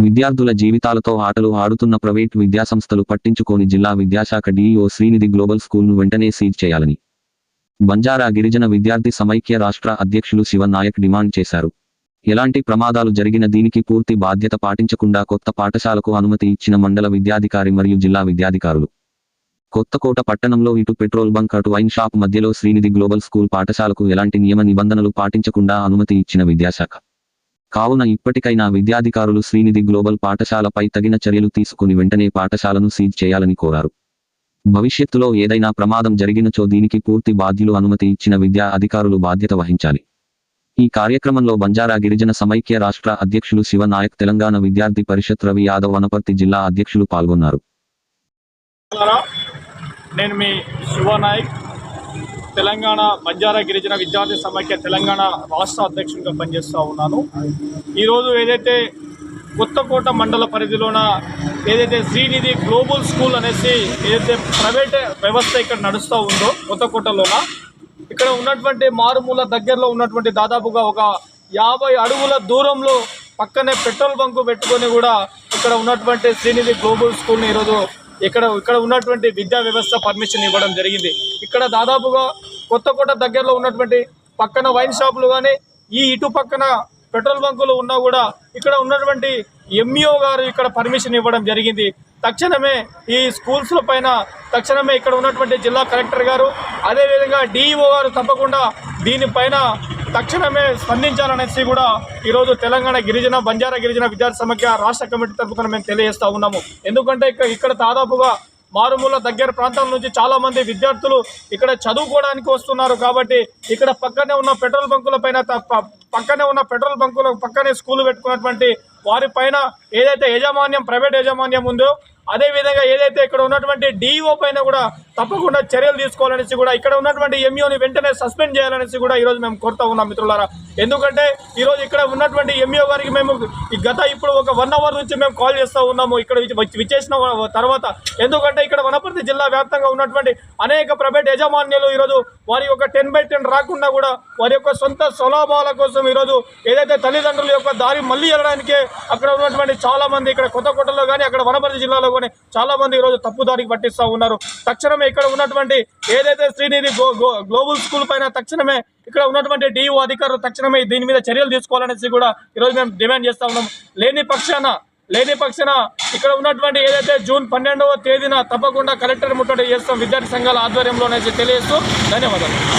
విద్యార్థుల జీవితాలతో ఆటలు ఆడుతున్న ప్రైవేట్ విద్యాసంస్థలు పట్టించుకోని జిల్లా విద్యాశాఖ డీఈఓ శ్రీనిధి గ్లోబల్ స్కూల్ను వెంటనే సీజ్ చేయాలని బంజారా గిరిజన విద్యార్థి సమైక్య రాష్ట్ర అధ్యక్షులు శివనాయక్ డిమాండ్ చేశారు. ఎలాంటి ప్రమాదాలు జరిగిన దీనికి పూర్తి బాధ్యత పాటించకుండా కొత్త పాఠశాలకు అనుమతి ఇచ్చిన మండల విద్యాధికారి మరియు జిల్లా విద్యాధికారులు. కొత్తకోట పట్టణంలో ఇటు పెట్రోల్ బంక్ అటు వైన్ షాప్ మధ్యలో శ్రీనిధి గ్లోబల్ స్కూల్ పాఠశాలకు ఎలాంటి నియమ నిబంధనలు పాటించకుండా అనుమతి ఇచ్చిన విద్యాశాఖ. కావున ఇప్పటికైనా విద్యాధికారులు శ్రీనిధి గ్లోబల్ పాఠశాలపై తగిన చర్యలు తీసుకుని వెంటనే పాఠశాలను సీజ్ చేయాలని కోరారు. భవిష్యత్తులో ఏదైనా ప్రమాదం జరిగినచో దీనికి పూర్తి బాధ్యులు అనుమతి ఇచ్చిన విద్యా అధికారులు బాధ్యత వహించాలి. ఈ కార్యక్రమంలో బంజారా గిరిజన సమైక్య రాష్ట్ర అధ్యక్షులు శివనాయక్ తెలంగాణ విద్యార్థి పరిషత్ రవి యాదవ్ వనపర్తి జిల్లా అధ్యక్షులు పాల్గొన్నారు. నేను మీ శివనాయక్. తెలంగాణ బంజారా గిరిజన విద్యార్థి సమాఖ్య తెలంగాణ రాష్ట్ర అధ్యక్షుడిగా పనిచేస్తూ ఉన్నాను. ఈరోజు ఏదైతే కొత్తకోట మండల పరిధిలోన ఏదైతే శ్రీనిధి గ్లోబల్ స్కూల్ అనేసి ఏదైతే ప్రైవేట్ వ్యవస్థ ఇక్కడ నడుస్తూ ఉందో కొత్తకోటలోన ఇక్కడ ఉన్నటువంటి మారుమూల దగ్గరలో ఉన్నటువంటి దాదాపుగా ఒక యాభై అడుగుల దూరంలో పక్కనే పెట్రోల్ బంకు పెట్టుకొని కూడా ఇక్కడ ఉన్నటువంటి శ్రీనిధి గ్లోబల్ స్కూల్ని ఈరోజు ఇక్కడ ఇక్కడ ఉన్నటువంటి విద్యా వ్యవస్థ పర్మిషన్ ఇవ్వడం జరిగింది. ఇక్కడ దాదాపుగా కొత్తకోట దగ్గరలో ఉన్నటువంటి పక్కన వైన్ షాపులు కానీ ఈ ఇటు పక్కన పెట్రోల్ బంకులు ఉన్నా కూడా ఇక్కడ ఉన్నటువంటి ఎంఈఓ గారు ఇక్కడ పర్మిషన్ ఇవ్వడం జరిగింది. తక్షణమే ఈ స్కూల్స్ల పైన తక్షణమే ఇక్కడ ఉన్నటువంటి జిల్లా కలెక్టర్ గారు అదేవిధంగా డిఈఓ గారు తప్పకుండా దీనిపైన తక్షణమే స్పందించాలనేసి కూడా ఈరోజు తెలంగాణ గిరిజన బంజారా గిరిజన విద్యార్థి సమైక్య రాష్ట్ర కమిటీ తరఫున మేము తెలియజేస్తా ఉన్నాము. ఎందుకంటే ఇక్కడ ఇక్కడ దాదాపుగా మారుమూల దగ్గర ప్రాంతాల నుంచి చాలామంది విద్యార్థులు ఇక్కడ చదువుకోవడానికి వస్తున్నారు కాబట్టి ఇక్కడ పక్కనే ఉన్న పెట్రోల్ బంకుల పైన త- పక్కనే ఉన్న పెట్రోల్ బంకుల పక్కనే స్కూల్ పెట్టుకున్నటువంటి వారి పైన ఏదైతే యాజమాన్యం ప్రైవేట్ యాజమాన్యం ఉందో అదే విధంగా ఏదైతే ఇక్కడ ఉన్నటువంటి డిఓ పైన కూడా తప్పకుండా చర్యలు తీసుకోవాలనేసి కూడా ఇక్కడ ఉన్నటువంటి ఎంఈఓని వెంటనే సస్పెండ్ చేయాలనేసి కూడా ఈరోజు మేము కోరుతా ఉన్నాం మిత్రులారా. ఎందుకంటే ఈరోజు ఇక్కడ ఉన్నటువంటి ఎంఈఓ గారికి మేము ఈ గత ఇప్పుడు ఒక వన్ అవర్ నుంచి మేము కాల్ చేస్తూ ఉన్నాము ఇక్కడ విచ్చేసిన తర్వాత. ఎందుకంటే ఇక్కడ వనపర్తి జిల్లా వ్యాప్తంగా ఉన్నటువంటి అనేక ప్రైవేట్ యజమాన్యులు ఈరోజు వారి యొక్క టెన్ బై టెన్ రాకుండా కూడా వారి యొక్క సొంత స్వలాభాల కోసం ఈరోజు ఏదైతే తల్లిదండ్రుల యొక్క దారి మళ్ళీ వెళ్ళడానికే అక్కడ ఉన్నటువంటి చాలా మంది ఇక్కడ కొత్తకోటలో కానీ అక్కడ వనపర్తి జిల్లాలో కానీ చాలా మంది ఈరోజు తప్పుదారికి పట్టిస్తూ ఉన్నారు. తక్షణమే ఇక్కడ ఉన్నటువంటి ఏదైతే శ్రీనిధి గ్లోబల్ స్కూల్ పైన తక్షణమే ఇక్కడ ఉన్నటువంటి డిఓ అధికారులు తక్షణమే దీని మీద చర్యలు తీసుకోవాలనేసి కూడా ఈరోజు మేము డిమాండ్ చేస్తా ఉన్నాం. లేని పక్షాన లేని పక్షాన ఇక్కడ ఉన్నటువంటి ఏదైతే జూన్ పన్నెండవ తేదీన తప్పకుండా కలెక్టర్ ముట్టడి చేస్తాం విద్యార్థి సంఘాల ఆధ్వర్యంలో అనేసి తెలియజేస్తూ ధన్యవాదాలు.